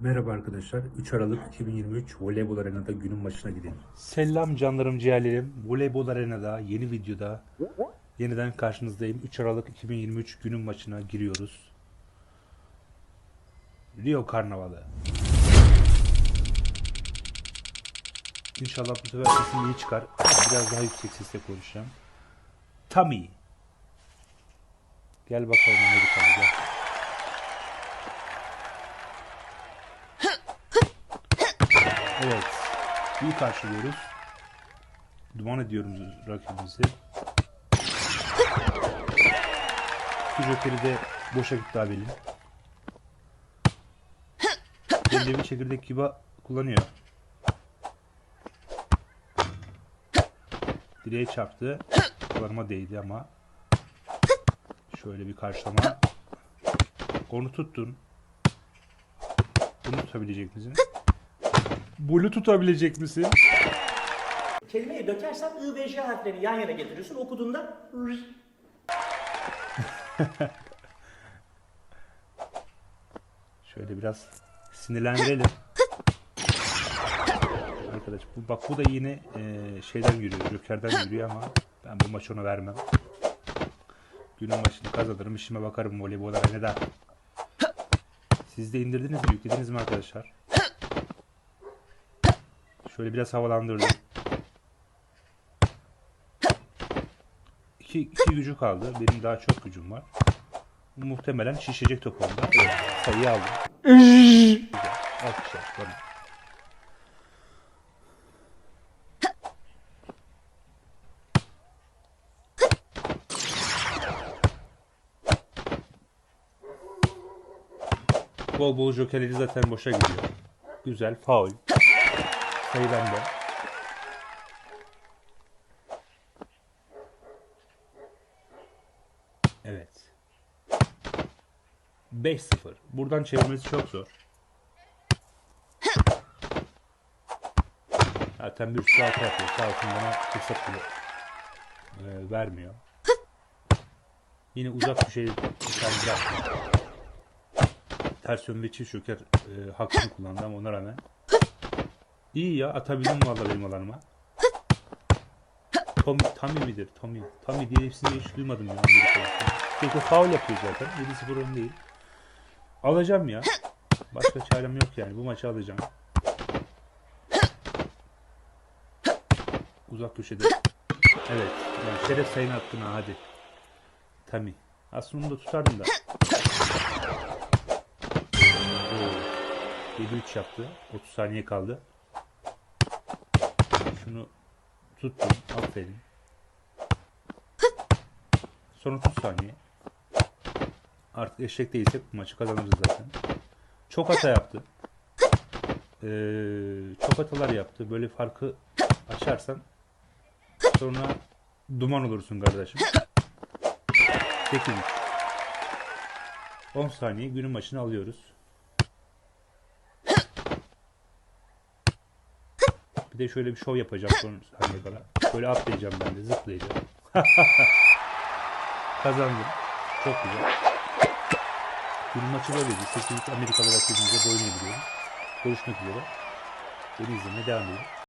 Merhaba arkadaşlar. 3 Aralık 2023 Voleybol Arena'da günün maçına gidelim. Selam canlarım ciğerlerim. Voleybol Arena'da yeni videoda yeniden karşınızdayım. 3 Aralık 2023 günün maçına giriyoruz. Rio Karnavalı. İnşallah bu sefer sesim iyi çıkar. Biraz daha yüksek sesle konuşacağım. Tommy. Gel bakalım Amerikalı. Evet. İyi karşılıyoruz. Duman ediyoruz rakibimizi. İki jokeri de boşa gitti abinin. Belli bir çekirdek gibi kullanıyor. Direğe çarptı. Kullanıma değdi ama. Şöyle bir karşılama. Onu tuttun. Bunu tutabilecek misin? Bunu tutabilecek misin? Kelimeyi dökersen I ve J harflerini yan yana getiriyorsun. Okuduğunda. Şöyle biraz sinirlendirelim. Arkadaş bu bak bu da yine e, şeyden yürüyor, Joker'den yürüyor ama ben bu maçı ona vermem. Günün maçını kazanırım, işime bakarım voleybola neden? Siz de indirdiniz mi, yüklediniz mi arkadaşlar? Şöyle biraz havalandırdım. İki, iki gücü kaldı. Benim daha çok gücüm var. Muhtemelen şişecek top oldu. Evet, sayıyı aldım. Güzel. Alkışlar bana. Bol bol jokerleri zaten boşa gidiyor. Güzel faul. Sayı bende. Evet. 5-0. Buradan çevirmesi çok zor. Zaten bir sürü hata yapıyor. Sağ olsun bana fırsat bile e, vermiyor. Yine uzak bir şey bıraktı. Ters yönde çift şoker e, hakkını kullandı ona rağmen. İyi ya atabildim valla benim alanıma. Tommy, Tommy midir? Tommy. Tommy diye hepsini hiç duymadım ya. Çünkü faul yapıyor zaten. 7-0 ön değil. Alacağım ya. Başka çarem yok yani. Bu maçı alacağım. Uzak köşede. Evet. Yani şeref sayını attın ha hadi. Tommy. Aslında onu da tutardım da. Oo. 7-3 yaptı. 30 saniye kaldı. Şunu tuttum. Aferin. Son 30 saniye. Artık eşek değilsek bu maçı kazanırız zaten. Çok hata yaptı. Ee, çok hatalar yaptı. Böyle farkı açarsan sonra duman olursun kardeşim. 8 10 saniye günün maçını alıyoruz. De şöyle bir şov yapacağım son saniye kala. Böyle atlayacağım ben de zıplayacağım. Kazandım. Çok güzel. Günün maçı böyleydi. 8 Amerikalı rakibimize boyun eğdiriyorum. Görüşmek üzere. Beni izlemeye devam edin.